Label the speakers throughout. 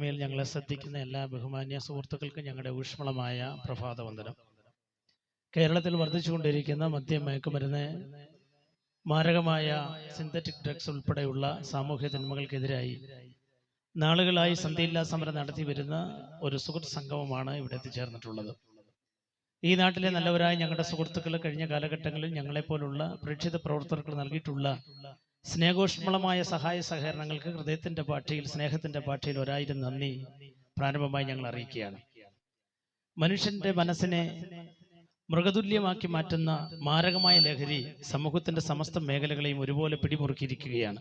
Speaker 1: ടീമിൽ ഞങ്ങളെ ശ്രദ്ധിക്കുന്ന എല്ലാ ബഹുമാന്യ സുഹൃത്തുക്കൾക്കും ഞങ്ങളുടെ ഊഷ്മളമായ പ്രഭാതവന്ദനം. കേരളത്തിൽ വർദ്ധിച്ചുകൊണ്ടിരിക്കുന്ന മദ്യം മയക്കുമരുന്ന് മാരകമായ സിന്തറ്റിക് ഡ്രഗ്സ് ഉൾപ്പെടെയുള്ള സാമൂഹ്യ തിന്മകൾക്കെതിരായി നാളുകളായി സന്ധിയില്ലാ സമരം നടത്തി വരുന്ന ഒരു സുഹൃത്ത് സംഗമമാണ് ഇവിടെ എത്തിച്ചേർന്നിട്ടുള്ളത്. ഈ നാട്ടിലെ നല്ലവരായ ഞങ്ങളുടെ സുഹൃത്തുക്കൾ കഴിഞ്ഞ കാലഘട്ടങ്ങളിൽ ഞങ്ങളെപ്പോലുള്ള പ്രേക്ഷിത പ്രവർത്തകർക്ക് നൽകിയിട്ടുള്ള സ്നേഹോഷ്മളമായ സഹായ സഹകരണങ്ങൾക്ക് ഹൃദയത്തിന്റെ പാഠയിൽ സ്നേഹത്തിന്റെ പാഠയിൽ ഒരായിരം നന്ദി പ്രാരംഭമായി ഞങ്ങൾ അറിയിക്കുകയാണ്. മനുഷ്യന്റെ മനസ്സിനെ മൃഗതുല്യമാക്കി മാറ്റുന്ന മാരകമായ ലഹരി സമൂഹത്തിന്റെ സമസ്ത മേഖലകളെയും ഒരുപോലെ പിടിമുറുക്കിയിരിക്കുകയാണ്.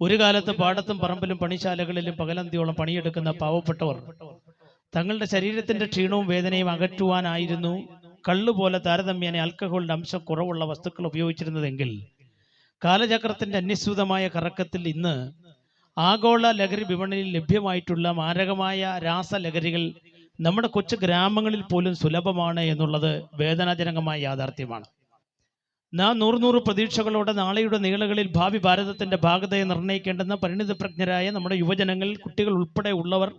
Speaker 1: ഒരു കാലത്ത് പാടത്തും പറമ്പിലും പണിശാലകളിലും പകലന്തിയോളം പണിയെടുക്കുന്ന പാവപ്പെട്ടവർ തങ്ങളുടെ ശരീരത്തിന്റെ ക്ഷീണവും വേദനയും അകറ്റുവാനായിരുന്നു കള്ളുപോലെ താരതമ്യേന ആൽക്കഹോളിന്റെ അംശം കുറവുള്ള വസ്തുക്കൾ ഉപയോഗിച്ചിരുന്നതെങ്കിൽ കാലചക്രത്തിന്റെ അന്യസ്യൂതമായ കറക്കത്തിൽ ഇന്ന് ആഗോള ലഹരി വിപണിയിൽ ലഭ്യമായിട്ടുള്ള മാരകമായ രാസലഹരികൾ നമ്മുടെ കൊച്ചു ഗ്രാമങ്ങളിൽ പോലും സുലഭമാണ് എന്നുള്ളത് വേദനാജനകമായ യാഥാർത്ഥ്യമാണ്. നാം നൂറ് നൂറ് പ്രതീക്ഷകളോടെ നാളെയുടെ നീളകളിൽ ഭാവി ഭാരതത്തിന്റെ ഭാഗതയെ നിർണയിക്കേണ്ടുന്ന പരിണിതപ്രജ്ഞരായ നമ്മുടെ യുവജനങ്ങൾ കുട്ടികൾ ഉൾപ്പെടെ ഉള്ളവർ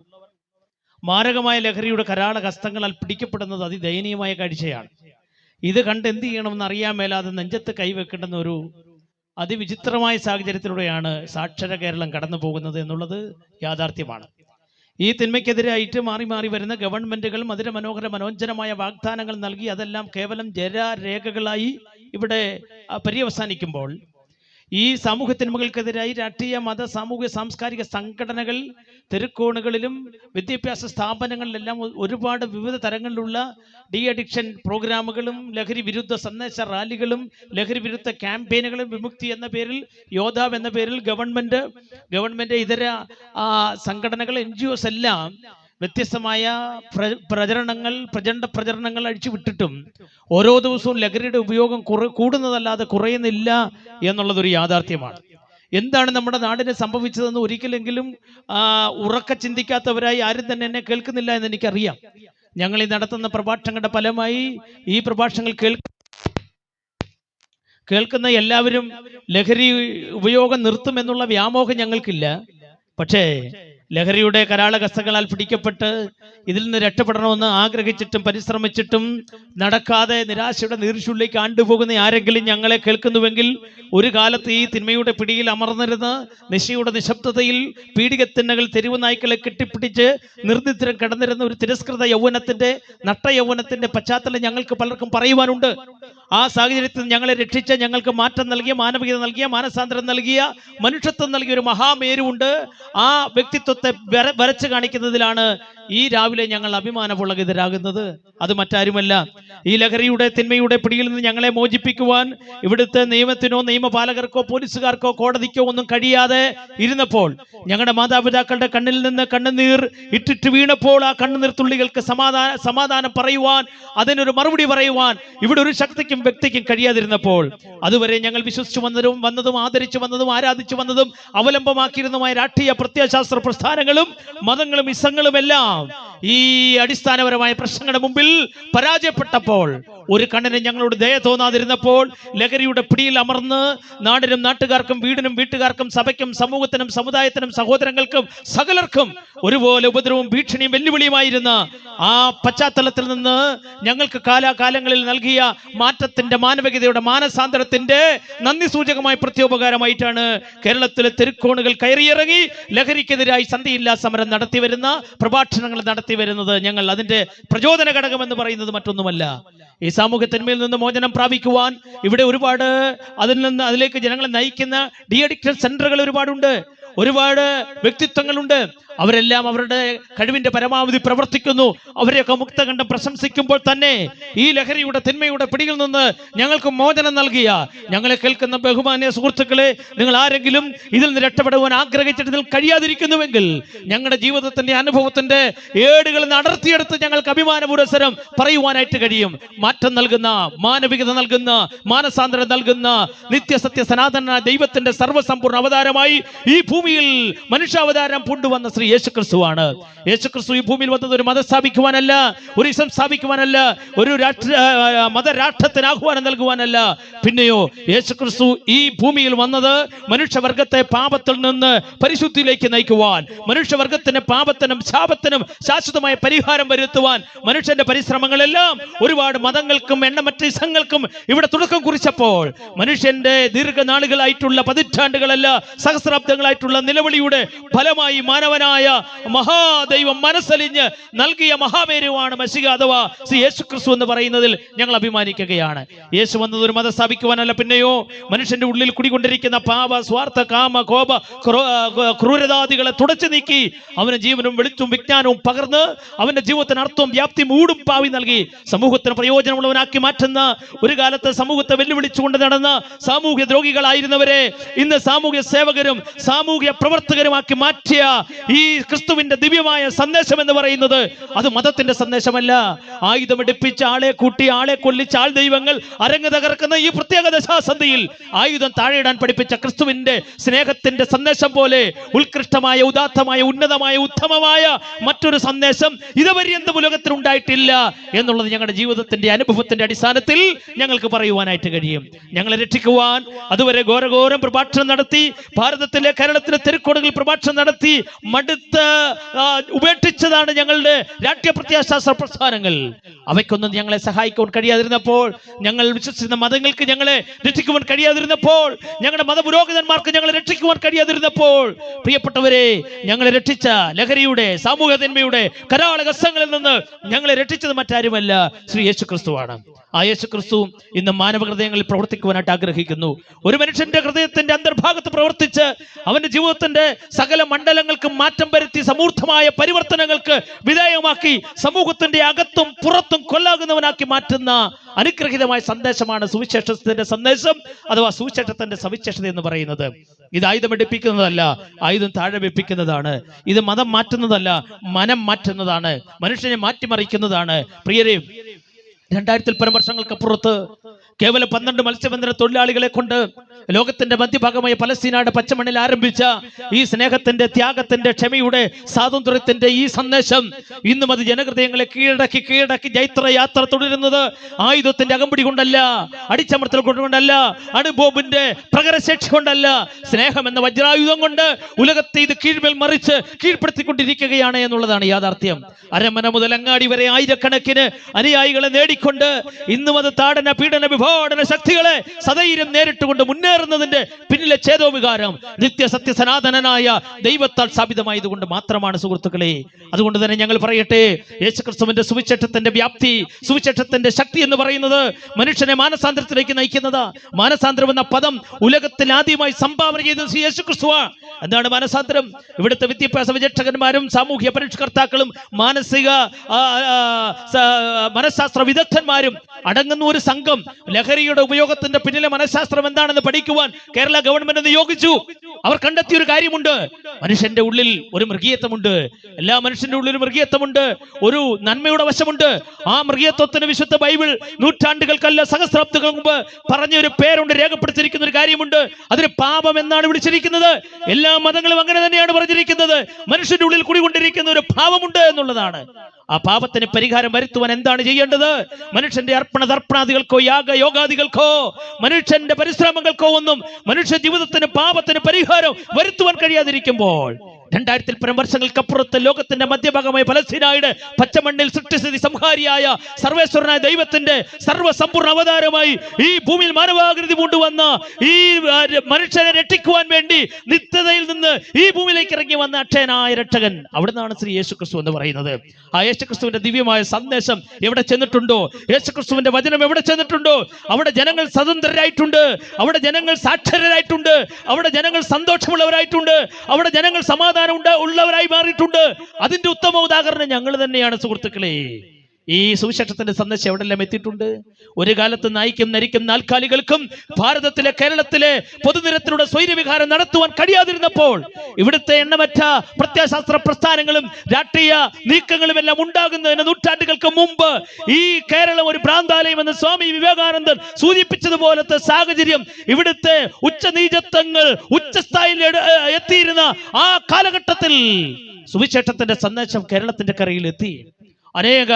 Speaker 1: മാരകമായ ലഹരിയുടെ കരാള ഹസ്തങ്ങളാൽ പിടിക്കപ്പെടുന്നത് അതിദയനീയമായ കാഴ്ചയാണ്. ഇത് കണ്ട് എന്ത് ചെയ്യണമെന്ന് അറിയാൻ മേലാതെ നെഞ്ചത്ത് കൈവെക്കേണ്ടുന്ന ഒരു അതിവിചിത്രമായ സാഹചര്യത്തിലൂടെയാണ് സാക്ഷര കേരളം കടന്നു പോകുന്നത് എന്നുള്ളത് യാഥാർത്ഥ്യമാണ്. ഈ തിന്മയ്ക്കെതിരായിട്ട് മാറി മാറി വരുന്ന ഗവൺമെന്റുകൾ മധുര മനോഹര വാഗ്ദാനങ്ങൾ നൽകി അതെല്ലാം കേവലം ജരാരേഖകളായി ഇവിടെ പര്യവസാനിക്കുമ്പോൾ ഈ സമൂഹത്തിന് തിന്മകൾക്കെതിരായി രാഷ്ട്രീയ മത സാമൂഹ്യ സാംസ്കാരിക സംഘടനകൾ തെരുക്കോണുകളിലും വിദ്യാഭ്യാസ സ്ഥാപനങ്ങളിലെല്ലാം ഒരുപാട് വിവിധ തരങ്ങളിലുള്ള ഡി അഡിക്ഷൻ പ്രോഗ്രാമുകളും ലഹരി വിരുദ്ധ സന്ദേശ റാലികളും ലഹരി വിരുദ്ധ ക്യാമ്പയിനുകളും വിമുക്തി എന്ന പേരിൽ യോദ്ധാവ് എന്ന പേരിൽ ഗവൺമെന്റ് ഗവൺമെന്റ് ഇതര സംഘടനകൾ എൻ എല്ലാം വ്യത്യസ്തമായ പ്ര- പ്രചരണങ്ങൾ പ്രചണ്ഡ പ്രചരണങ്ങൾ അഴിച്ചു വിട്ടിട്ടും ഓരോ ദിവസവും ലഹരിയുടെ ഉപയോഗം കൂടുന്നതല്ലാതെ കുറയുന്നില്ല എന്നുള്ളതൊരു യാഥാർത്ഥ്യമാണ്. എന്താണ് നമ്മുടെ നാടിനെ സംഭവിച്ചതെന്ന് ഒരിക്കലെങ്കിലും ഉറക്ക ചിന്തിക്കാത്തവരായി ആരും തന്നെ എന്നെ കേൾക്കുന്നില്ല എന്ന് എനിക്കറിയാം. ഞങ്ങൾ ഈ നടത്തുന്ന പ്രഭാഷണങ്ങളുടെ ഫലമായി ഈ പ്രഭാഷണങ്ങൾ കേൾക്ക കേൾക്കുന്ന എല്ലാവരും ലഹരി ഉപയോഗം നിർത്തുമെന്നുള്ള വ്യാമോഹം ഞങ്ങൾക്കില്ല. പക്ഷേ ലഹരിയുടെ കരാളകസ്തകളാൽ പിടിക്കപ്പെട്ട് ഇതിൽ നിന്ന് രക്ഷപ്പെടണമെന്ന് ആഗ്രഹിച്ചിട്ടും പരിശ്രമിച്ചിട്ടും നടക്കാതെ നിരാശയുടെ നീർച്ചുള്ളിലേക്ക് ആണ്ടുപോകുന്ന ആരെങ്കിലും ഞങ്ങളെ കേൾക്കുന്നുവെങ്കിൽ ഒരു കാലത്ത് ഈ തിന്മയുടെ പിടിയിൽ അമർന്നിരുന്ന് നിശയുടെ നിശബ്ദതയിൽ പീഡികത്തിന്നകൾ തെരുവ് നായ്ക്കളെ കെട്ടിപ്പിടിച്ച് നിർദ്ദിത്തരം കിടന്നിരുന്ന ഒരു തിരസ്കൃത യൗവനത്തിന്റെ നട്ട യൗവനത്തിന്റെ പശ്ചാത്തലം ഞങ്ങൾക്ക് പലർക്കും പറയുവാനുണ്ട്. ആ സാഹചര്യത്തിൽ ഞങ്ങളെ രക്ഷിച്ച ഞങ്ങൾക്ക് മാറ്റം നൽകിയ മാനവികത നൽകിയ മാനസാന്തരം നൽകിയ മനുഷ്യത്വം നൽകിയ ഒരു മഹാമേരുണ്ട്. ആ വ്യക്തിത്വത്തെ വരച്ച് കാണിക്കുന്നതിലാണ് ഈ രാവിലെ ഞങ്ങൾ അഭിമാനപുളകിതരാകുന്നത് അത് മറ്റാരുമല്ല. ഈ ലഹരിയുടെ തിന്മയുടെ പിടിയിൽ നിന്ന് ഞങ്ങളെ മോചിപ്പിക്കുവാൻ ഇവിടുത്തെ നിയമത്തിനോ നിയമപാലകർക്കോ പോലീസുകാർക്കോ കോടതിക്കോ ഒന്നും കഴിയാതെ ഇരുന്നപ്പോൾ ഞങ്ങളുടെ മാതാപിതാക്കളുടെ കണ്ണിൽ നിന്ന് കണ്ണുനീർ ഇട്ടിട്ട് വീണപ്പോൾ ആ കണ്ണുനീർ തുള്ളികൾക്ക് സമാധാന സമാധാനം പറയുവാൻ അതിനൊരു മറുപടി പറയുവാൻ ഇവിടെ ഒരു ശക്തിക്കും വ്യക്തിക്കും കഴിയാതിരുന്നപ്പോൾ അതുവരെ ഞങ്ങൾ വിശ്വസിച്ചു വന്നതും വന്നതും ആദരിച്ചു വന്നതും ആരാധിച്ചു വന്നതും അവലംബമാക്കിയിരുന്നതുമായ രാഷ്ട്രീയ പ്രത്യയശാസ്ത്ര പ്രസ്ഥാനങ്ങളും മതങ്ങളും ഇസങ്ങളും എല്ലാം എല്ലാം ഈ അടിസ്ഥാനപരമായ പ്രശ്നങ്ങളുടെ മുമ്പിൽ പരാജയപ്പെട്ടപ്പോൾ ഒരു കണ്ണിന് ഞങ്ങളോട് ദയ തോന്നാതിരുന്നപ്പോൾ ലഹരിയുടെ പിടിയിൽ അമർന്ന് നാടിനും നാട്ടുകാർക്കും വീടിനും വീട്ടുകാർക്കും സഭയ്ക്കും സമൂഹത്തിനും സമുദായത്തിനും സഹോദരങ്ങൾക്കും സകലർക്കും ഒരുപോലെ ഉപദ്രവവും ഭീഷണിയും വെല്ലുവിളിയുമായിരുന്ന ആ പശ്ചാത്തലത്തിൽ നിന്ന് ഞങ്ങൾക്ക് കാലാകാലങ്ങളിൽ നൽകിയ മാറ്റത്തിന്റെ മാനവികതയുടെ മാനസാന്തരത്തിന്റെ നന്ദി സൂചകമായ പ്രത്യോപകാരമായിട്ടാണ് കേരളത്തിലെ തെരുക്കോണുകൾ കയറിയിറങ്ങി ലഹരിക്കെതിരായി സന്ധിയില്ലാ സമരം നടത്തി വരുന്ന പ്രഭാഷണങ്ങൾ നടത്തി വരുന്നത് ഞങ്ങൾ അതിന്റെ പ്രചോദന ഘടകം എന്ന് പറയുന്നത് മറ്റൊന്നുമല്ല. ഈ സാമൂഹ്യത്തിന്മേൽ നിന്ന് മോചനം പ്രാപിക്കുവാൻ ഇവിടെ ഒരുപാട് അതിൽ നിന്ന് അതിലേക്ക് ജനങ്ങളെ നയിക്കുന്ന ഡി അഡിക്ഷൻ സെന്ററുകൾ ഒരുപാടുണ്ട്. ഒരുപാട് വ്യക്തിത്വങ്ങളുണ്ട്. അവരെല്ലാം അവരുടെ കഴിവിന്റെ പരമാവധി പ്രവർത്തിക്കുന്നു. അവരെയൊക്കെ മുക്തകണ്ഠം പ്രശംസിക്കുമ്പോൾ തന്നെ ഈ ലഹരിയുടെ തിന്മയുടെ പിടിയിൽ നിന്ന് ഞങ്ങൾക്ക് മോചനം നൽകിയ ഞങ്ങളെ കേൾക്കുന്ന ബഹുമാന്യ സുഹൃത്തുക്കളെ നിങ്ങൾ ആരെങ്കിലും ഇതിൽ നിന്ന് രക്ഷപ്പെടുവാൻ ആഗ്രഹിച്ചിട്ട് ഇതിൽ കഴിയാതിരിക്കുന്നുവെങ്കിൽ ഞങ്ങളുടെ ജീവിതത്തിന്റെ അനുഭവത്തിന്റെ ഏടുകൾ നടത്തിയെടുത്ത് ഞങ്ങൾക്ക് അഭിമാന പുരസരം പറയുവാനായിട്ട് കഴിയും. മാറ്റം നൽകുന്ന മാനവികത നൽകുന്ന മാനസാന്തരം നൽകുന്ന നിത്യസത്യ സനാതന ദൈവത്തിന്റെ സർവസമ്പൂർണ അവതാരമായി ഈ ഭൂമിയിൽ മനുഷ്യാവതാരം കൊണ്ടുവന്ന ശ്രീ യേശു ക്രിസ്തുവാണ് യേശു ക്രിസ്തു ഈ ഭൂമിയിൽ വന്നത് ഒരു മതം സ്ഥാപിക്കുവാനല്ല ഒരു ഇസം സ്ഥാപിക്കുവാനല്ല ഒരു രാഷ്ട്ര മതരാഷ്ട്രത്തിന് ആഹ്വാനം നൽകുവാനല്ല. പിന്നെയോ യേശു ക്രിസ്തു ഈ ഭൂമിയിൽ വന്നത് മനുഷ്യവർഗത്തെ പാപത്തിൽ നിന്ന് പരിശുദ്ധിയിലേക്ക് നയിക്കുവാൻ മനുഷ്യവർഗത്തിന് പാപത്തിനും ശാപത്തിനും ശാശ്വതമായ പരിഹാരം വരുത്തുവാൻ മനുഷ്യന്റെ പരിശ്രമങ്ങളെല്ലാം ഒരുപാട് മതങ്ങൾക്കും എണ്ണമറ്റ ഇസങ്ങൾക്കും ഇവിടെ തുടക്കം കുറിച്ചപ്പോൾ മനുഷ്യന്റെ ദീർഘനാളുകളായിട്ടുള്ള പതിറ്റാണ്ടുകളല്ല സഹസ്രാബ്ദങ്ങളായിട്ടുള്ള നിലവിളിയുടെ ഫലമായി മാനവനായ മഹാദൈവം മനസ്സലിഞ്ഞ് നൽകിയ മഹാപേരുവാണ് മസിക അഥവാ യേശു ക്രിസ്തു എന്ന് പറയുന്നതിൽ ഞങ്ങൾ അഭിമാനിക്കുകയാണ്. യേശു വന്നത് ഒരു മതം സ്ഥാപിക്കുവാനല്ല പിന്നെയോ മനുഷ്യന്റെ ഉള്ളിൽ കുടികൊണ്ടിരിക്കുന്ന പാപ സ്വാർത്ഥ കാമ കോപ ക്രോ- ക്രൂരതാദികളെ തുടച്ചു നീക്കി അവന് ജീവനും വെളിച്ചും വിജ്ഞാനവും പകർന്ന് അവന്റെ ജീവിതത്തിന് അർത്ഥവും വ്യാപ്തിയും ഊടും പാവി നൽകി സമൂഹത്തിന് പ്രയോജനമുള്ളവനാക്കി മാറ്റുന്ന ഒരു കാലത്ത് സമൂഹത്തെ വെല്ലുവിളിച്ചുകൊണ്ട് നടന്ന സാമൂഹ്യ ദ്രോഹികളായിരുന്നവരെ ഇന്ന് സാമൂഹ്യ സേവകരും സാമൂഹ്യ പ്രവർത്തകരുമാക്കി മാറ്റിയ ഈ ക്രിസ്തുവിന്റെ ദിവ്യമായ സന്ദേശം എന്ന് പറയുന്നത് അത് മതത്തിന്റെ സന്ദേശമല്ല. ആയുധമെടുപ്പിച്ച ആളെ കൂട്ടി ആളെ കൊല്ലിച്ച് ആൾ ദൈവങ്ങൾ അരങ്ങ് തകർക്കുന്ന ഈ പ്രത്യേക ദശാസന്ധിയിൽ ആയുധം താഴെയിടാൻ പഠിപ്പിച്ച ക്രിസ്തുവിന്റെ സ്നേഹത്തിന്റെ സന്ദേശം പോലെ ഉത്കൃഷ്ടമായ ഉദാത്തമായ ഉന്നതമായ ഉത്തമമായ മറ്റൊരു സന്ദേശം ഇതുപര്യന്തം ലോകത്തിൽ ഉണ്ടായിട്ടില്ല എന്നുള്ളത് ഞങ്ങളുടെ ജീവിതത്തിന്റെ അനുഭവത്തിന്റെ അടിസ്ഥാനത്തിൽ ഞങ്ങൾക്ക് പറയുവാനായിട്ട് കഴിയും. ഞങ്ങളെ രക്ഷിക്കുവാൻ അതുവരെ ഘോരഘോരം പ്രഭാഷണം നടത്തി ഭാരതത്തിലെ കേരളത്തിലെ തെരുക്കോടുകളിൽ പ്രഭാഷണം നടത്തി മടുത്ത് ആ, ഉപേക്ഷിച്ചതാണ് ഞങ്ങളുടെ രാഷ്ട്രീയ പ്രത്യാശാസ്ത്ര പ്രസ്ഥാനങ്ങൾ. അവയ്ക്കൊന്നും ഞങ്ങളെ സഹായിക്കുവാൻ കഴിയാതിരുന്നപ്പോൾ ഞങ്ങൾ വിശ്വസിക്കുന്ന മതങ്ങൾക്ക് ഞങ്ങളെ രക്ഷിക്കുവാൻ കഴിയാതിരുന്നപ്പോൾ ഞങ്ങളുടെ മതപുരോഹിതന്മാർക്ക് ഞങ്ങളെ രക്ഷിക്കുവാൻ കഴിയാതിരുന്നപ്പോൾ പ്രിയപ്പെട്ടവരെ ഞങ്ങളെ രക്ഷിച്ച ലഹരിയുടെ സാമൂഹ്യ തിന്മയുടെ നിന്ന് ഞങ്ങളെ രക്ഷിച്ചത് മറ്റാരുമല്ല ശ്രീ യേശു ക്രിസ്തുവാണ് ആ യേശു ക്രിസ്തു ഇന്ന് മാനവ ഹൃദയങ്ങളിൽ പ്രവർത്തിക്കുവാനായിട്ട് ആഗ്രഹിക്കുന്നു. ഒരു മനുഷ്യന്റെ ഹൃദയത്തിന്റെ അന്തർഭാഗത്ത് പ്രവർത്തിച്ച് അവന്റെ ജീവിതത്തിന്റെ സകല മണ്ഡലങ്ങൾക്ക് മാറ്റം വരുത്തി സമൂർത്തമായ പരിവർത്തനങ്ങൾക്ക് വിധേയമാക്കി സമൂഹത്തിന്റെ അകത്തും പുറത്തും കൊല്ലാകുന്നവനാക്കി മാറ്റുന്ന അനുഗ്രഹീതമായ സന്ദേശമാണ് സുവിശേഷത്തിന്റെ സന്ദേശം അഥവാ സുവിശേഷത്തിന്റെ സവിശേഷത എന്ന് പറയുന്നത്. ഇത് ആയുധം എടുപ്പിക്കുന്നതല്ല ആയുധം താഴെ വെപ്പിക്കുന്നതാണ്. ഇത് മതം മാറ്റുന്നതല്ല മനം മാറ്റുന്നതാണ്. മനുഷ്യനെ മാറ്റിമറിക്കുന്നതാണ്. പ്രിയരെ രണ്ടായിരത്തിൽ പരം വർഷങ്ങൾക്കപ്പുറത്ത് കേവലം പന്ത്രണ്ട് മത്സ്യബന്ധന തൊഴിലാളികളെ കൊണ്ട് ലോകത്തിന്റെ മധ്യഭാഗമായ പലസ്തീനയുടെ പച്ചമണ്ണിൽ ആരംഭിച്ച ഈ സ്നേഹത്തിന്റെ ത്യാഗത്തിന്റെ ക്ഷമയുടെ സ്വാതന്ത്ര്യത്തിന്റെ ഈ സന്ദേശം ഇന്നും അത് ജനഹൃദയങ്ങളെ കീഴടക്കി കീഴടക്കി ജൈത്ര യാത്ര തുടരുന്നത് ആയുധത്തിന്റെ അകമ്പടി കൊണ്ടല്ല അടിച്ചമർത്തൽ കൊണ്ടുകൊണ്ടല്ല അണുബോംബിന്റെ പ്രകരശേഷി കൊണ്ടല്ല. സ്നേഹം എന്ന വജ്രായുധം കൊണ്ട് ഉലകത്തെ ഇത് കീഴ്മേൽ മറിച്ച് കീഴ്പ്പെടുത്തിക്കൊണ്ടിരിക്കുകയാണ് എന്നുള്ളതാണ് യാഥാർത്ഥ്യം. അരമന മുതൽ അങ്ങാടി വരെ ആയിരക്കണക്കിന് അനുയായികളെ നേടിക്കൊണ്ട് ഇന്നും അത് താടന പീഡന വിഭോടന ശക്തികളെ സധൈര്യം നേരിട്ടുകൊണ്ട് മുന്നേറുന്നതിന്റെ പിന്നിലെ ഛേദോ വികാരം നിത്യ സത്യസനാതനനായ ദൈവത്താൽ സ്ഥാപിതമായതുകൊണ്ട് മാത്രമാണ് സുഹൃത്തുക്കളെ. അതുകൊണ്ട് തന്നെ ഞങ്ങൾ പറയട്ടെ യേശുക്രിസ്തുവിന്റെ സുവിശേഷത്തിന്റെ വ്യാപ്തി സുവിശേഷത്തിന്റെ ശക്തി എന്ന് പറയുന്നത് മനുഷ്യനെ മാനസാന്തരത്തിലേക്ക് നയിക്കുന്നത്. മാനസാന്തരം എന്ന പദം ഉലകത്തിൽ ആദ്യമായി സംഭാവന ചെയ്തത് യേശുക്രിസ്തുവാ. എന്താണ് മാനസാന്തരം? ഇവിടുത്തെ വിദ്യാഭ്യാസ വിചക്ഷകന്മാരും സാമൂഹ്യ പരിഷ്കർത്താക്കളും മാനസിക മനഃശാസ്ത്ര മനഃശാസ്ത്ര വിദഗ്ധന്മാരും അടങ്ങുന്ന ഒരു സംഘം ലഹരിയുടെ ഉപയോഗത്തിന്റെ പിന്നിലെ മനഃശാസ്ത്രം എന്താണെന്ന് പഠിക്കുവാൻ കേരള ഗവൺമെന്റ് നിയോഗിച്ചു. അവർ കണ്ടെത്തിയ ഒരു കാര്യമുണ്ട്. മനുഷ്യന്റെ ഉള്ളിൽ ഒരു മൃഗീയത്വമുണ്ട്. എല്ലാ മനുഷ്യന്റെ ഉള്ളിൽ മൃഗീയത്വമുണ്ട്. ഒരു നന്മയുടെ വശമുണ്ട്. ആ മൃഗീയത്വത്തിന് വിശുദ്ധ ബൈബിൾ നൂറ്റാണ്ടുകൾക്കല്ല സഹസ്രാബ്ദങ്ങൾ മുമ്പ് പറഞ്ഞ ഒരു പേരുണ്ട് രേഖപ്പെടുത്തിയിരിക്കുന്ന ഒരു കാര്യമുണ്ട്. അതിന് പാപം എന്നാണ് വിളിച്ചിരിക്കുന്നത്. എല്ലാ മതങ്ങളും അങ്ങനെ തന്നെയാണ് പറഞ്ഞിരിക്കുന്നത്. മനുഷ്യന്റെ ഉള്ളിൽ കുടികൊണ്ടിരിക്കുന്ന ഒരു ഭാവമുണ്ട് എന്നുള്ളതാണ്. ആ പാപത്തിന് പരിഹാരം വരുത്തുവാൻ എന്താണ് ചെയ്യേണ്ടത്? മനുഷ്യന്റെ അർപ്പണ തർപ്പണാദികൾക്കോ യാഗ യോഗാദികൾക്കോ മനുഷ്യന്റെ പരിശ്രമങ്ങൾക്കോ ഒന്നും മനുഷ്യ ജീവിതത്തിന് പാപത്തിന് പരിഹാരം വരുത്തുവാൻ കഴിയാതിരിക്കുമ്പോൾ രണ്ടായിരത്തിൽ പരം വർഷങ്ങൾക്കപ്പുറത്ത് ലോകത്തിന്റെ മധ്യഭാഗമായ പലസ്തീനായുടെ പച്ചമണ്ണിൽ സൃഷ്ടിസ്ഥിതി സംഹാരിയായ സർവേശ്വരനായ ദൈവത്തിന്റെ സർവസമ്പൂർണ അവതാരമായി ഈ ഭൂമിയിൽ മാനവാകൃതി കൊണ്ടുവന്ന ഈ മനുഷ്യനെ രക്ഷിക്കുവാൻ വേണ്ടി നിത്യതയിൽ നിന്ന് ഈ ഭൂമിയിലേക്ക് ഇറങ്ങി വന്ന അക്ഷയനായ രക്ഷകൻ അവിടുന്നാണ് ശ്രീ യേശു ക്രിസ്തു എന്ന് പറയുന്നത്. ആ യേശു ക്രിസ്തുവിന്റെ ദിവ്യമായ സന്ദേശം എവിടെ ചെന്നിട്ടുണ്ടോ? യേശു ക്രിസ്തുവിന്റെ വചനം എവിടെ ചെന്നിട്ടുണ്ടോ? അവിടെ ജനങ്ങൾ സ്വതന്ത്രരായിട്ടുണ്ട്. അവിടെ ജനങ്ങൾ സാക്ഷരരായിട്ടുണ്ട്. അവിടെ ജനങ്ങൾ സന്തോഷമുള്ളവരായിട്ടുണ്ട്. അവിടെ ജനങ്ങൾ സമാധാനം ഉണ്ട ഉള്ളവരായി മാറിയിട്ടുണ്ട്. അതിന്റെ ഉത്തമ ഉദാഹരണം ഞങ്ങൾ തന്നെയാണ് സുഹൃത്തുക്കളെ. ഈ സുവിശേഷത്തിന്റെ സന്ദേശം എവിടെല്ലാം എത്തിയിട്ടുണ്ട്? ഒരു കാലത്ത് നായിക്കും നരിക്കും നാൽക്കാലികൾക്കും ഭാരതത്തിലെ കേരളത്തിലെ പൊതുനിരത്തിലൂടെ സ്വൈര്യവിഹാരം നടത്തുവാൻ കഴിയാതിരുന്നപ്പോൾ ഇവിടുത്തെ എണ്ണമറ്റ പ്രത്യയശാസ്ത്ര പ്രസ്ഥാനങ്ങളും രാഷ്ട്രീയ നീക്കങ്ങളും എല്ലാം ഉണ്ടാകുന്നതിന് നൂറ്റാണ്ടുകൾക്ക് മുമ്പ് ഈ കേരളം ഒരു പ്രാന്താലയം എന്ന് സ്വാമി വിവേകാനന്ദൻ സൂചിപ്പിച്ചതുപോലത്തെ സാഹചര്യം ഇവിടുത്തെ ഉച്ചനീചത്വങ്ങൾ ഉച്ചസ്ഥായിൽ എത്തിയിരുന്ന ആ കാലഘട്ടത്തിൽ സുവിശേഷത്തിന്റെ സന്ദേശം കേരളത്തിന്റെ കരയിൽ എത്തി. അനേക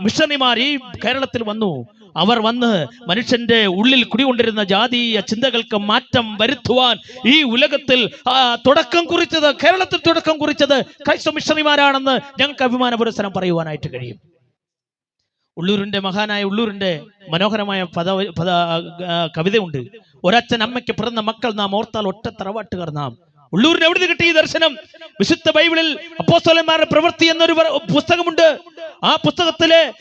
Speaker 1: മിഷണറിമാർ ഈ കേരളത്തിൽ വന്നു. അവർ വന്ന് മനുഷ്യന്റെ ഉള്ളിൽ കുടികൊണ്ടിരുന്ന ജാതീയ ചിന്തകൾക്ക് മാറ്റം വരുത്തുവാൻ ഈ ഉലകത്തിൽ തുടക്കം കുറിച്ചത് കേരളത്തിൽ തുടക്കം കുറിച്ചത് ക്രൈസ്തവ മിഷണറിമാരാണെന്ന് ഞങ്ങൾക്ക് അഭിമാന പുരസ്സരം പറയുവാനായിട്ട് കഴിയും. ഉള്ളൂരിന്റെ മഹാനായ ഉള്ളൂരിന്റെ മനോഹരമായ പദ പദ കവിതയുണ്ട്. ഒരച്ഛൻ അമ്മയ്ക്ക് പിറന്ന മക്കൾ നാം ഓർത്താൽ ഒറ്റ തറവാട്ടുകാർ നാം. ഉള്ളൂരിന് എവിടെ കിട്ടി ഈ ദർശനം? വിശുദ്ധ ബൈബിളിൽ അപ്പോസ്തലന്മാരുടെ പ്രവൃത്തി എന്നൊരു പുസ്തകമുണ്ട്. ആ പുസ്തകത്തിലെ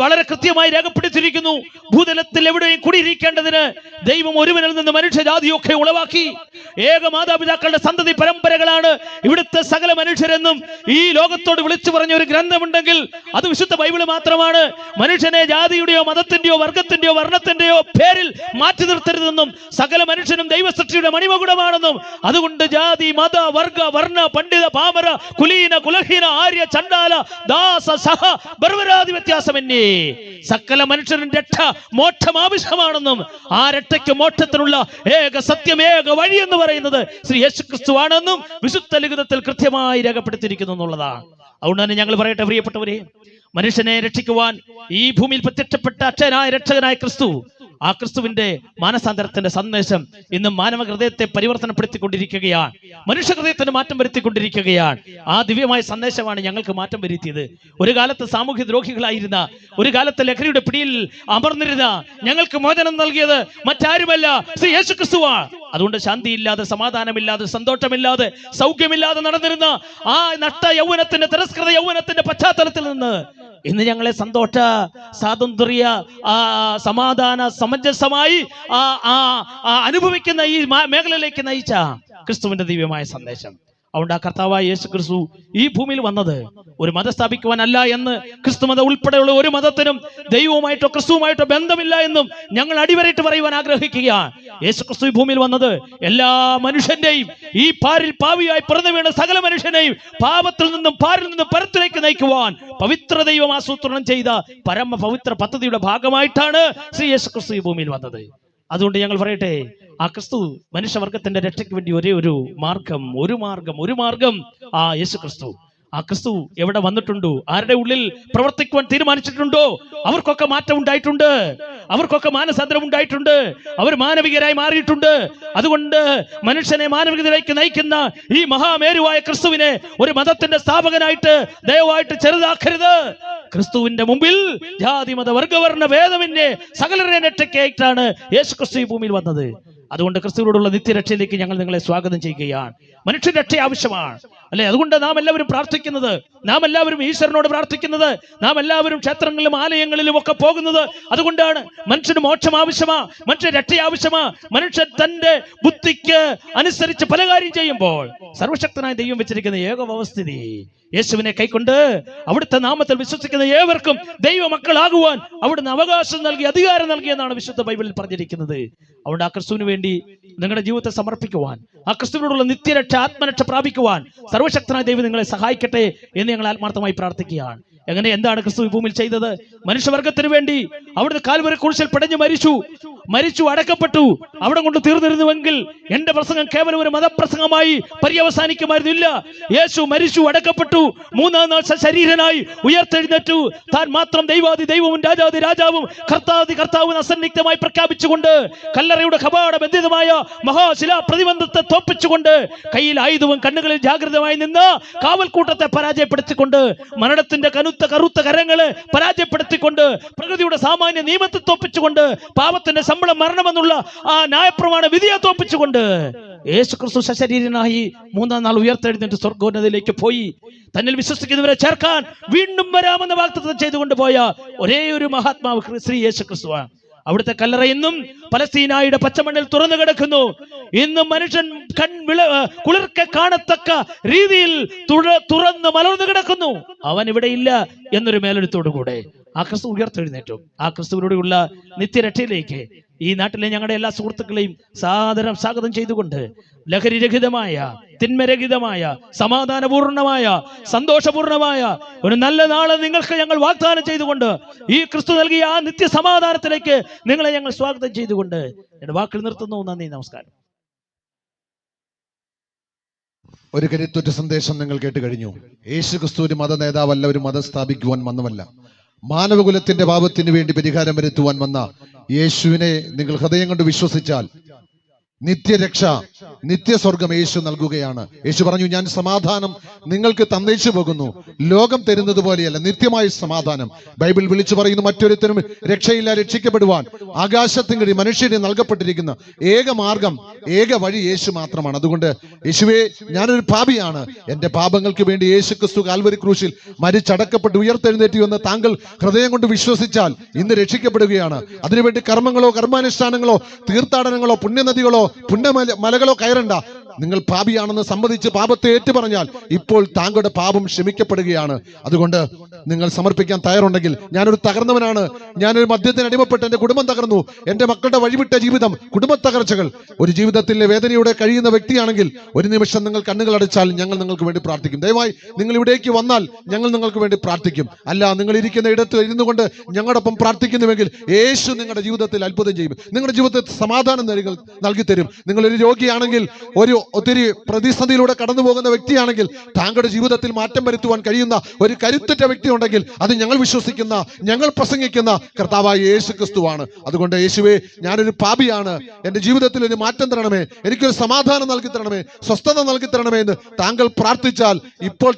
Speaker 1: വളരെ കൃത്യമായി രേഖപ്പെടുത്തിയിരിക്കുന്നു. ഭൂതലത്തിൽ എവിടെയും കുടിയിരിക്കേണ്ടതിന് ദൈവം ഒരുവനിൽ നിന്ന് മനുഷ്യജാതിയൊക്കെ ഉളവാക്കി. ഏക മാതാപിതാക്കളുടെ സന്തതി പരമ്പരകളാണ് ഇവിടുത്തെ സകല മനുഷ്യരെന്നും ഈ ലോകത്തോട് വിളിച്ചു പറഞ്ഞ ഒരു ഗ്രന്ഥമുണ്ടെങ്കിൽ അത് വിശുദ്ധ ബൈബിൾ മാത്രമാണ്. മനുഷ്യനെ ജാതിയുടെയോ മതത്തിന്റെയോ വർഗത്തിന്റെയോ വർണത്തിന്റെയോ പേരിൽ മാറ്റി നിർത്തരുതെന്നും സകല മനുഷ്യനും ദൈവസൃഷ്ടിയുടെ മണിമകുടമാണെന്നും അതുകൊണ്ട് ജാതി മത വർഗ വർണ പണ്ഡിത പാമര കുലീന കുലഹീന ആര്യ ചണ്ടാല ദാസ സഹ ബർവരാതി വ്യത്യാസമെന്നേ സകല മനുഷ്യരും രക്ഷ മോക്ഷം ആവശ്യമാണെന്നും ആ രക്ഷയ്ക്ക് മോക്ഷത്തിനുള്ള ഏക സത്യം ഏക വഴി എന്ന് പറയുന്നത് ശ്രീ യേശു ക്രിസ്തുവാണെന്നും വിശുദ്ധ ലിഖിതത്തിൽ കൃത്യമായി രേഖപ്പെടുത്തിയിരിക്കുന്നു എന്നുള്ളതാണ്. അതുകൊണ്ട് തന്നെ ഞങ്ങൾ പറയട്ടെ പ്രിയപ്പെട്ടവരെ മനുഷ്യനെ രക്ഷിക്കുവാൻ ഈ ഭൂമിയിൽ പ്രത്യക്ഷപ്പെട്ട അച്ഛനായ രക്ഷകനായ ക്രിസ്തു ആ ക്രിസ്തുവിന്റെ മാനസാന്തരത്തിന്റെ സന്ദേശം ഇന്ന് മാനവ ഹൃദയത്തെ പരിവർത്തനപ്പെടുത്തിക്കൊണ്ടിരിക്കുകയാണ്. മനുഷ്യ ഹൃദയത്തിന് മാറ്റം വരുത്തിക്കൊണ്ടിരിക്കുകയാണ്. ആ ദിവ്യമായ സന്ദേശമാണ് ഞങ്ങൾക്ക് മാറ്റം വരുത്തിയത്. ഒരു കാലത്ത് സാമൂഹ്യ ദ്രോഹികളായിരുന്ന ഒരു കാലത്ത് ലഹരിയുടെ പിടിയിൽ അമർന്നിരുന്ന ഞങ്ങൾക്ക് മോചനം നൽകിയത് മറ്റാരുമല്ല ശ്രീ യേശു ക്രിസ്തുവാണ് അതുകൊണ്ട് ശാന്തിയില്ലാതെ സമാധാനമില്ലാതെ സന്തോഷമില്ലാതെ സൗഖ്യമില്ലാതെ നടന്നിരുന്ന ആ നട്ട യൗവനത്തിന്റെ തിരസ്കൃത യൗവനത്തിന്റെ പശ്ചാത്തലത്തിൽ നിന്ന് ഇന്ന് ഞങ്ങളെ സന്തോഷ സ്വാതന്ത്ര്യ ആ, സമാധാന സമഞ്ജസമായി ആ, ആ, അനുഭവിക്കുന്ന ഈ മേഖലയിലേക്ക് നയിച്ച ക്രിസ്തുവിന്റെ ദിവ്യമായ സന്ദേശം. അതുകൊണ്ട് ആ കർത്താവായ യേശു ക്രിസ്തു ഈ ഭൂമിയിൽ വന്നത് ഒരു മതം സ്ഥാപിക്കുവാനല്ല എന്ന് ക്രിസ്തു മതം ഉൾപ്പെടെയുള്ള ഒരു മതത്തിനും ദൈവവുമായിട്ടോ ക്രിസ്തുവുമായിട്ടോ ബന്ധമില്ല എന്നും ഞങ്ങൾ അടിവരയിട്ട് പറയുവാൻ ആഗ്രഹിക്കുക യേശു ക്രിസ്തു ഈ ഭൂമിയിൽ വന്നത് എല്ലാ മനുഷ്യന്റെയും ഈ പാരിൽ പാവിയായി പിറന്നു വീണ സകല മനുഷ്യനെയും പാപത്തിൽ നിന്നും പാരിൽ നിന്നും പരത്തിലേക്ക് നയിക്കുവാൻ പവിത്ര ദൈവം ആസൂത്രണം ചെയ്ത പരമ പവിത്ര പദ്ധതിയുടെ ഭാഗമായിട്ടാണ് ശ്രീ യേശു ക്രിസ്തു ഈ ഭൂമിയിൽ വന്നത്. അതുകൊണ്ട് ഞങ്ങൾ പറയട്ടെ ആ ക്രിസ്തു മനുഷ്യവർഗത്തിന്റെ രക്ഷയ്ക്ക് വേണ്ടി ഒരേ ഒരു മാർഗം ഒരു മാർഗം ഒരു മാർഗം ആ യേശു ക്രിസ്തു ആ ക്രിസ്തു എവിടെ വന്നിട്ടുണ്ടോ? ആരുടെ ഉള്ളിൽ പ്രവർത്തിക്കുവാൻ തീരുമാനിച്ചിട്ടുണ്ടോ? അവർക്കൊക്കെ മാറ്റം ഉണ്ടായിട്ടുണ്ട്. അവർക്കൊക്കെ മാനസാന്തരം ഉണ്ടായിട്ടുണ്ട്. അവർ മാനവികരായി മാറിയിട്ടുണ്ട്. അതുകൊണ്ട് മനുഷ്യനെ മാനവികതയിലേക്ക് നയിക്കുന്ന ഈ മഹാമേരുവായ ക്രിസ്തുവിനെ ഒരു മതത്തിന്റെ സ്ഥാപകനായിട്ട് ദയവായിട്ട് ചെറുതാക്കരുത്. ക്രിസ്തുവിന്റെ മുമ്പിൽ ജാതി മത വർഗവർണ ഭേദമിന്റെ സകലരെ രക്ഷയ്ക്കായിട്ടാണ് യേശു ക്രിസ്തു ഈ ഭൂമിയിൽ വന്നത്. അതുകൊണ്ട് ക്രിസ്തുവിനോടുള്ള നിത്യരക്ഷയിലേക്ക് ഞങ്ങൾ നിങ്ങളെ സ്വാഗതം ചെയ്യുകയാണ്. മനുഷ്യരക്ഷ ആവശ്യമാണ്. അല്ലെ? അതുകൊണ്ട് നാം എല്ലാവരും പ്രാർത്ഥിക്കുന്നത് നാം എല്ലാവരും ഈശ്വരനോട് പ്രാർത്ഥിക്കുന്നത്. നാം എല്ലാവരും ക്ഷേത്രങ്ങളിലും ആലയങ്ങളിലും ഒക്കെ പോകുന്നത്. അതുകൊണ്ടാണ് മനുഷ്യന് മോക്ഷം ആവശ്യമാ മനുഷ്യ രക്ഷ ആവശ്യമാ. മനുഷ്യൻ തന്റെ ബുദ്ധിക്ക് അനുസരിച്ച് പല കാര്യം ചെയ്യുമ്പോൾ സർവശക്തനായ ദൈവം വെച്ചിരിക്കുന്ന ഏക വ്യവസ്ഥിതി യേശുവിനെ കൈക്കൊണ്ട് അവിടുത്തെ നാമത്തിൽ വിശ്വസിക്കുന്ന ഏവർക്കും ദൈവ മക്കളാകുവാൻ അവിടുന്ന് അവകാശം നൽകി അധികാരം നൽകി എന്നാണ് വിശുദ്ധ ബൈബിളിൽ പറഞ്ഞിരിക്കുന്നത്. അതുകൊണ്ട് ആ ക്രിസ്തുവിന് വേണ്ടി നിങ്ങളുടെ ജീവിതത്തെ സമർപ്പിക്കുവാൻ ആ ക്രിസ്തുവിനോടുള്ള നിത്യരക്ഷ ആത്മരക്ഷ പ്രാപിക്കുവാൻ സർവശക്തനായ ദൈവം നിങ്ങളെ സഹായിക്കട്ടെ എന്ന് ഞങ്ങൾ ആത്മാർത്ഥമായി പ്രാർത്ഥിക്കുകയാണ്. എങ്ങനെ? എന്താണ് ക്രിസ്തു ഭൂമിയിൽ ചെയ്തത്? മനുഷ്യവർഗത്തിന് വേണ്ടി അവിടുന്ന് കാൽവരെ കുറിച്ചിൽ പടഞ്ഞു മരിച്ചു. മരിച്ചു അടക്കപ്പെട്ടു. അവിടെ കൊണ്ട് തീർന്നിരുന്നുവെങ്കിൽ എന്റെ പ്രസംഗം കേവലം ഒരു മതപ്രസംഗമായി പര്യവസാനിക്കുമായിരുന്നില്ല. യേശു മരിച്ചു അടക്കപ്പെട്ടു. മൂന്നാം നാൾ ശരീരനായി ഉയർത്തെഴുന്നേറ്റു. താൻ മാത്രം ദൈവാദി ദൈവവും രാജാതി രാജാവും കർത്താതി കർത്താവും അസന്നിഗ്ധമായി പ്രഖ്യാപിച്ചുകൊണ്ട് കല്ലറയുടെ കപാട ബന്ധിതമായ മഹാശിലാ പ്രതിബന്ധത്തെ തോപ്പിച്ചുകൊണ്ട് കയ്യിൽ ആയുധവും കണ്ണുകളിൽ ജാഗ്രതമായി നിന്ന് കാവൽക്കൂട്ടത്തെ പരാജയപ്പെടുത്തിക്കൊണ്ട് മരണത്തിന്റെ കനുത്ത കറുത്ത കരങ്ങളെ പരാജയപ്പെടുത്തിക്കൊണ്ട് പ്രകൃതിയുടെ സാമാന്യ നിയമത്തെ തോപ്പിച്ചുകൊണ്ട് പാപത്തിന്റെ ശമ്പളം മരണമെന്നുള്ള ആ ന്യായപ്രമാണ വിധിയെ തോപ്പിച്ചുകൊണ്ട് യേശു ക്രിസ്തു സശരീരനായി മൂന്നാം നാൾ ഉയർത്തെഴുന്നേറ്റ് സ്വർഗോന്നതിലേക്ക് പോയി. തന്നിൽ വിശ്വസിക്കുന്നവരെ ചേർക്കാൻ വീണ്ടും വരാമെന്ന് വാഗ്ദത്തം ചെയ്തുകൊണ്ട് പോയ ഒരേ ഒരു മഹാത്മാവ് ശ്രീ യേശു ക്രിസ്തുവാണ് അവിടുത്തെ കല്ലറ ഇന്നും പലസ്തീനായുടെ പച്ചമണ്ണിൽ തുറന്നു കിടക്കുന്നു. ഇന്നും മനുഷ്യൻ കൺ വിള കുളിർക്ക കാണത്തക്ക രീതിയിൽ തുറന്ന് മലർന്നു കിടക്കുന്നു. അവൻ ഇവിടെ ഇല്ല എന്നൊരു മേലെടുത്തോടുകൂടെ. ആ ക്രിസ്തു ഉയർത്തെഴുന്നേറ്റു. ആ ക്രിസ്തുവിനോടുള്ള നിത്യരക്ഷയിലേക്ക് ഈ നാട്ടിലെ ഞങ്ങളുടെ എല്ലാ സുഹൃത്തുക്കളെയും സാദരം സ്വാഗതം ചെയ്തുകൊണ്ട് ലഹരിരഹിതമായ തിന്മരഹിതമായ സമാധാനപൂർണമായ സന്തോഷപൂർണമായ ഒരു നല്ല നാളെ നിങ്ങൾക്ക് ഞങ്ങൾ വാഗ്ദാനം ചെയ്തുകൊണ്ട് ഈ ക്രിസ്തു നൽകിയ ആ നിത്യ സമാധാനത്തിലേക്ക് നിങ്ങളെ ഞങ്ങൾ സ്വാഗതം ചെയ്തുകൊണ്ട് എന്റെ വാക്കിൽ നിർത്തുന്നു. നന്ദി നമസ്കാരം.
Speaker 2: ഒരു കരുത്തുറ്റ സന്ദേശം നിങ്ങൾ കേട്ട് കഴിഞ്ഞു. യേശു ക്രിസ്തു ഒരു മത നേതാവല്ല ഒരു മതം സ്ഥാപിക്കുവാൻ വന്നവല്ല മാനവകുലത്തിന്റെ പാപത്തിന് വേണ്ടി പരിഹാരം വരുത്തുവാൻ വന്ന യേശുവിനെ നിങ്ങൾ ഹൃദയം കൊണ്ട് വിശ്വസിച്ചാൽ നിത്യരക്ഷ നിത്യസ്വർഗം യേശു നൽകുകയാണ്. യേശു പറഞ്ഞു ഞാൻ സമാധാനം നിങ്ങൾക്ക് തന്നേച്ചു പോകുന്നു. ലോകം തരുന്നത് പോലെയല്ല നിത്യമായ സമാധാനം. ബൈബിൾ വിളിച്ചു പറയുന്നു മറ്റൊരുത്തരും രക്ഷയില്ല രക്ഷിക്കപ്പെടുവാൻ. ആകാശത്തിങ്കടി മനുഷ്യന് നൽകപ്പെട്ടിരിക്കുന്ന ഏക മാർഗം ഏക വഴി യേശു മാത്രമാണ്. അതുകൊണ്ട് യേശുവേ ഞാനൊരു പാപിയാണ്. എന്റെ പാപങ്ങൾക്ക് വേണ്ടി യേശു ക്രിസ്തു കാൽവരി ക്രൂശിൽ മരിച്ചടക്കപ്പെട്ട് ഉയർത്തെഴുന്നേറ്റി എന്ന് താങ്കൾ ഹൃദയം കൊണ്ട് വിശ്വസിച്ചാൽ ഇന്ന് രക്ഷിക്കപ്പെടുകയാണ്. അതിനുവേണ്ടി കർമ്മങ്ങളോ കർമാനുഷ്ഠാനങ്ങളോ തീർത്ഥാടനങ്ങളോ പുണ്യനദികളോ പുണ്യമല മലകളോ കയറണ്ട. നിങ്ങൾ പാപിയാണെന്ന് സമ്മതിച്ച് പാപത്തെ ഏറ്റു പറഞ്ഞാൽ ഇപ്പോൾ താങ്കളുടെ പാപം ക്ഷമിക്കപ്പെടുകയാണ്. അതുകൊണ്ട് നിങ്ങൾ സമർപ്പിക്കാൻ തയ്യാറുണ്ടെങ്കിൽ ഞാനൊരു തകർന്നവനാണ്. ഞാനൊരു മദ്യത്തിന് അടിമപ്പെട്ട് എന്റെ കുടുംബം തകർന്നു. എന്റെ മക്കളുടെ വഴിവിട്ട ജീവിതം കുടുംബ തകർച്ചകൾ. ഒരു ജീവിതത്തിലെ വേദനയോടെ കഴിയുന്ന വ്യക്തിയാണെങ്കിൽ ഒരു നിമിഷം നിങ്ങൾ കണ്ണുകൾ അടച്ചാൽ ഞങ്ങൾ നിങ്ങൾക്ക് വേണ്ടി പ്രാർത്ഥിക്കും. ദയവായി നിങ്ങൾ ഇവിടേക്ക് വന്നാൽ ഞങ്ങൾ നിങ്ങൾക്ക് വേണ്ടി പ്രാർത്ഥിക്കും. അല്ല നിങ്ങൾ ഇരിക്കുന്ന ഇടത്ത് ഇരുന്നു കൊണ്ട് ഞങ്ങളോടൊപ്പം പ്രാർത്ഥിക്കുന്നുവെങ്കിൽ യേശു നിങ്ങളുടെ ജീവിതത്തിൽ അത്ഭുതം ചെയ്യും. നിങ്ങളുടെ ജീവിതത്തിൽ സമാധാനം നൽകി നൽകി തരും നിങ്ങൾ ഒരു രോഗിയാണെങ്കിൽ ഒരു ഒത്തിരി പ്രതിസന്ധിയിലൂടെ കടന്നു പോകുന്ന വ്യക്തിയാണെങ്കിൽ താങ്കളുടെ ജീവിതത്തിൽ മാറ്റം വരുത്തുവാൻ കഴിയുന്ന ഒരു കരുത്തുറ്റ വ്യക്തി ഉണ്ടെങ്കിൽ അത് ഞങ്ങൾ വിശ്വസിക്കുന്ന ഞങ്ങൾ പ്രസംഗിക്കുന്ന കർത്താവായ യേശു ക്രിസ്തുവാണ് അതുകൊണ്ട് യേശുവെ ഞാനൊരു പാപിയാണ്. എന്റെ ജീവിതത്തിൽ ഒരു മാറ്റം തരണമേ. എനിക്കൊരു സമാധാനം നൽകി തരണമേ. സ്വസ്ഥത നൽകി തരണമേ എന്ന് താങ്കൾ പ്രാർത്ഥിച്ചാൽ ഇപ്പോൾ